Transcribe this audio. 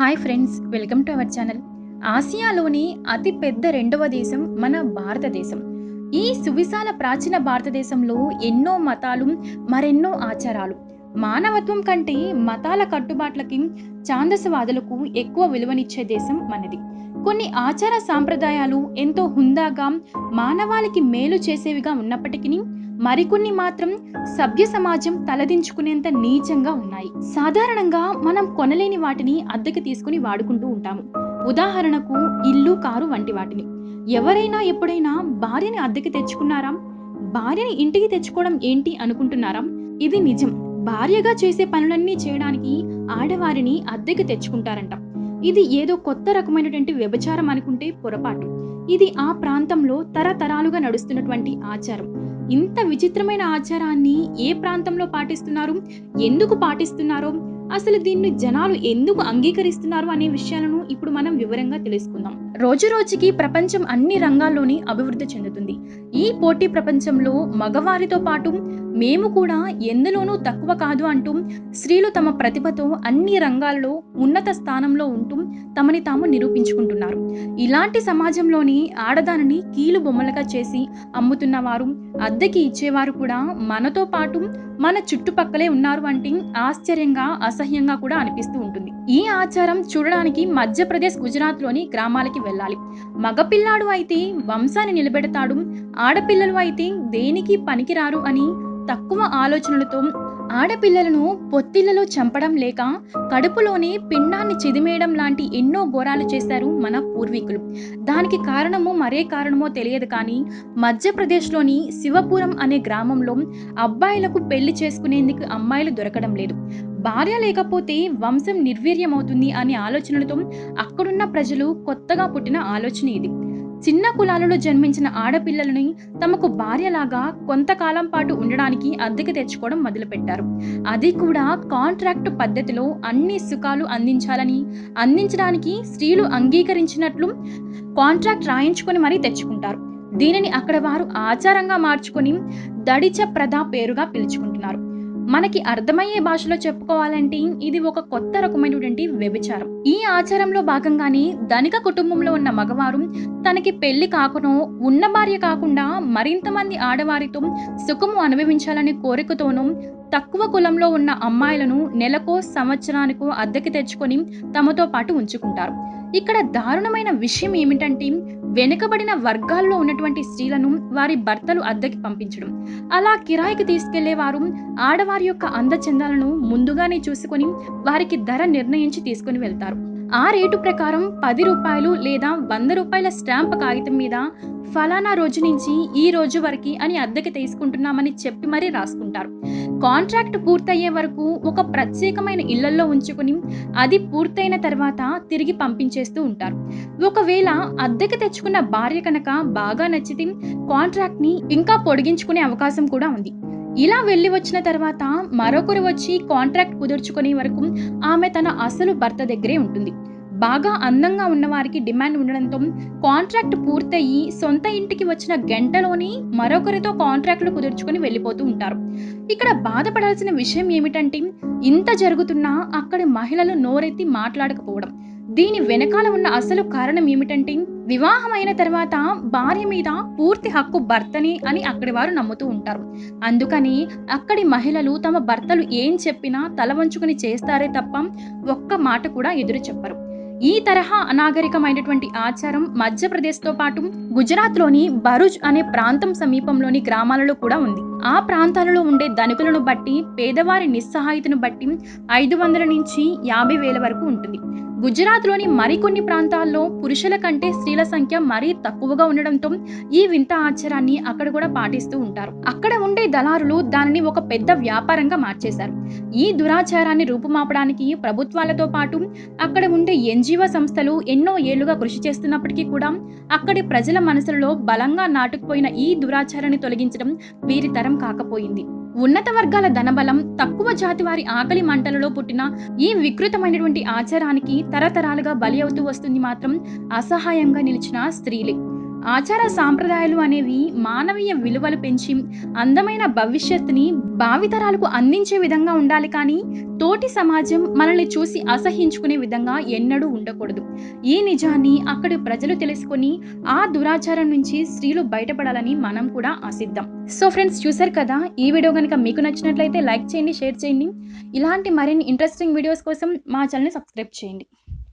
Hi friends welcome to our channel. ఆసియాలోని అతి పెద్ద రెండవ దేశం మన భారతదేశం. ఈ సువిశాల ప్రాచీన భారతదేశంలో ఎన్నో మతాలు మరెన్నో ఆచారాలు. మానవత్వం కంటే మతాల కట్టుబాట్లకి ఛాందసవాదులకు ఎక్కువ విలువనిచ్చే దేశం మనది. కొన్ని ఆచార సాంప్రదాయాలు ఎంతో హుందాగా మానవాళికి మేలు చేసేవిగా ఉన్నప్పటికీ మరికొన్ని మాత్రం సభ్య సమాజం తలదించుకునేంత నీచంగా ఉన్నాయి. సాధారణంగా మనం కొనలేని వాటిని అద్దెకి తీసుకుని వాడుకుంటూ ఉంటాము. ఉదాహరణకు ఇల్లు కారు వంటి వాటిని. ఎవరైనా ఎప్పుడైనా భార్యని అద్దెకి తెచ్చుకున్నారా? భార్యని ఇంటికి తెచ్చుకోవడం ఏంటి అనుకుంటున్నారా? ఇది నిజం. భార్యగా చేసే పనులన్నీ చేయడానికి ఆడవారిని అద్దెకి తెచ్చుకుంటారంట. ఇది ఏదో కొత్త రకమైనటువంటి వ్యభిచారం అనుకుంటే పొరపాటు. ఇది ఆ ప్రాంతంలో తరతరాలుగా నడుస్తున్నటువంటి ఆచారం. ఇంత విచిత్రమైన ఆచారాన్ని ఏ ప్రాంతంలో పాటిస్తున్నారు? ఎందుకు పాటిస్తున్నారో? అసలు దీన్ని జనాలు ఎందుకు అంగీకరిస్తున్నారు అనే విషయాలను ఇప్పుడు మనం వివరంగా తెలుసుకుందాం. రోజు రోజుకి ప్రపంచం అన్ని రంగాల్లోని అభివృద్ధి చెందుతుంది. ఈ పోటీ ప్రపంచంలో మగవారితో పాటు మేము కూడా ఎందులోనూ తక్కువ కాదు అంటూ స్త్రీలు తమ ప్రతిభతో అన్ని రంగాల్లో ఉన్నత స్థానంలో ఉంటూ తమని తాము నిరూపించుకుంటున్నారు. ఇలాంటి సమాజంలోని ఆడదానిని కీలు బొమ్మలుగా చేసి అమ్ముతున్నవారు అద్దెకి ఇచ్చేవారు కూడా మనతో పాటు మన చుట్టుపక్కలే ఉన్నారు అంటే ఆశ్చర్యంగా అసహ్యంగా కూడా అనిపిస్తూ ఉంటుంది. ఈ ఆచారం చూడడానికి మధ్యప్రదేశ్ గుజరాత్లోని గ్రామాలకి వెళ్ళాలి. మగపిల్లాడు అయితే వంశాన్ని నిలబెడతాడు ఆడపిల్లలు అయితే దేనికి పనికిరారు అని తక్కువ ఆలోచనలతో ఆడపిల్లలను పొత్తిళ్ళలో చంపడం లేక కడుపులోనే పిండాన్ని చిదిమేయడం లాంటి ఎన్నో ఘోరాలు చేశారు మన పూర్వీకులు. దానికి కారణమో మరే కారణమో తెలియదు కానీ మధ్యప్రదేశ్లోని శివపురం అనే గ్రామంలో అబ్బాయిలకు పెళ్ళి చేసుకునేందుకు అమ్మాయిలు దొరకడం లేదు. భార్య లేకపోతే వంశం నిర్వీర్యమవుతుంది అనే ఆలోచనలతో అక్కడున్న ప్రజలు కొత్తగా పుట్టిన ఆలోచన ఇది. చిన్న కులాలలో జన్మించిన ఆడపిల్లలని తమకు భార్యలాగా కొంతకాలం పాటు ఉండడానికి అద్దెకి తెచ్చుకోవడం మొదలుపెట్టారు. అది కూడా కాంట్రాక్ట్ పద్ధతిలో అన్ని సుఖాలు అందించాలని అందించడానికి స్త్రీలు అంగీకరించినట్లు కాంట్రాక్ట్ రాయించుకొని మరీ తెచ్చుకుంటారు. దీనిని అక్కడ వారు ఆచారంగా మార్చుకొని దడిచ ప్రధా పేరుగా పిలుచుకుంటున్నారు. మనకి అర్థమయ్యే భాషలో చెప్పుకోవాలంటే ఇది ఒక కొత్త రకమైనటువంటి వ్యభిచారం. ఈ ఆచారంలో భాగంగానే ధనిక కుటుంబంలో ఉన్న మగవారు తనకి పెళ్ళి కాకునో ఉన్న భార్య కాకుండా మరింత మంది ఆడవారితో సుఖము అనుభవించాలనే కోరికతోనూ తక్కువ కులంలో ఉన్న అమ్మాయిలను నెలకో సంవత్సరానికో అద్దెకి తెచ్చుకొని తమతో పాటు ఉంచుకుంటారు. ఇక్కడ దారుణమైన విషయం ఏమిటంటే వెనుకబడిన వర్గాల్లో ఉన్నటువంటి స్త్రీలను వారి భర్తలు అద్దెకి పంపించడం. అలా కిరాయికి తీసుకెళ్ళేవారు ఆడవారి యొక్క అందచందాలను ముందుగానే చూసుకొని వారికి ధర నిర్ణయించి తీసుకుని వెళ్తారు. ఆ రేటు ప్రకారం పది రూపాయలు లేదా వంద రూపాయల స్టాంప్ కాగితం మీద ఫలానా రోజు నుంచి ఈ రోజు వరకు అని అద్దెకి తీసుకుంటున్నామని చెప్పి మరీ రాసుకుంటారు. కాంట్రాక్ట్ పూర్తయ్యే వరకు ఒక ప్రత్యేకమైన ఇళ్ళలో ఉంచుకుని అది పూర్తయిన తర్వాత తిరిగి పంపించేస్తూ ఉంటారు. ఒకవేళ అద్దెకి తెచ్చుకున్న భార్య కనుక బాగా నచ్చితే కాంట్రాక్ట్ని ఇంకా పొడిగించుకునే అవకాశం కూడా ఉంది. ఇలా వెళ్ళి వచ్చిన తర్వాత మరొకరు వచ్చి కాంట్రాక్ట్ కుదుర్చుకునే వరకు ఆమె తన అసలు భర్త దగ్గరే ఉంటుంది. బాగా అందంగా ఉన్నవారికి డిమాండ్ ఉండడంతో కాంట్రాక్ట్ పూర్తయి సొంత ఇంటికి వచ్చిన గంటలోని మరొకరితో కాంట్రాక్ట్లు కుదుర్చుకొని వెళ్ళిపోతూ ఉంటారు. ఇక్కడ బాధపడాల్సిన విషయం ఏమిటంటే ఇంత జరుగుతున్నా అక్కడి మహిళలు నోరెత్తి మాట్లాడకపోవడం. దీని వెనకాల ఉన్న అసలు కారణం ఏమిటంటే వివాహమైన తర్వాత భార్య మీద పూర్తి హక్కు భర్తని అని అక్కడి వారు నమ్ముతూ ఉంటారు. అందుకని అక్కడి మహిళలు తమ భర్తలు ఏం చెప్పినా తల వంచుకుని చేస్తారే తప్ప ఒక్క మాట కూడా ఎదురు చెప్పరు. ఈ తరహా అనాగరికమైనటువంటి ఆచారం మధ్యప్రదేశ్తో పాటు గుజరాత్లోని భరుజ్ అనే ప్రాంతం సమీపంలోని గ్రామాలలో కూడా ఉంది. ఆ ప్రాంతాలలో ఉండే ధనికులను బట్టి పేదవారి నిస్సహాయతను బట్టి ఐదు వందల నుంచి యాభై వేల వరకు ఉంటుంది. గుజరాత్లోని మరికొన్ని ప్రాంతాల్లో పురుషుల కంటే స్త్రీల సంఖ్య మరీ తక్కువగా ఉండడంతో ఈ వింత ఆచారాన్ని అక్కడ కూడా పాటిస్తూ ఉంటారు. అక్కడ ఉండే దళారులు దానిని ఒక పెద్ద వ్యాపారంగా మార్చేశారు. ఈ దురాచారాన్ని రూపుమాపడానికి ప్రభుత్వాలతో పాటు అక్కడ ఉండే ఎన్జిఓ సంస్థలు ఎన్నో ఏళ్ళుగా కృషి చేస్తున్నప్పటికీ కూడా అక్కడి ప్రజల మనసులలో బలంగా నాటుకుపోయిన ఈ దురాచారాన్ని తొలగించడం వీరి తరం కాకపోయింది. ఉన్నత వర్గాల ధనబలం తక్కువ జాతి వారి ఆకలి మంటలలో పుట్టిన ఈ వికృతమైనటువంటి ఆచారానికి తరతరాలుగా బలి అవుతూ వస్తుంది మాత్రం అసహాయంగా నిలిచిన స్త్రీలే. ఆచార సాంప్రదాయాలు అనేవి మానవీయ విలువలు పెంచి అందమైన భవిష్యత్తుని భావితరాలకు అందించే విధంగా ఉండాలి కానీ తోటి సమాజం మనల్ని చూసి అసహించుకునే విధంగా ఎన్నడూ ఉండకూడదు. ఈ నిజాన్ని అక్కడి ప్రజలు తెలుసుకొని ఆ దురాచారం నుంచి స్త్రీలు బయటపడాలని మనం కూడా ఆశిద్దాం. సో ఫ్రెండ్స్ చూసారు కదా? ఈ వీడియో కనుక మీకు నచ్చినట్లయితే లైక్ చేయండి షేర్ చేయండి. ఇలాంటి మరిన్ని ఇంట్రెస్టింగ్ వీడియోస్ కోసం మా ఛానల్ని సబ్స్క్రైబ్ చేయండి.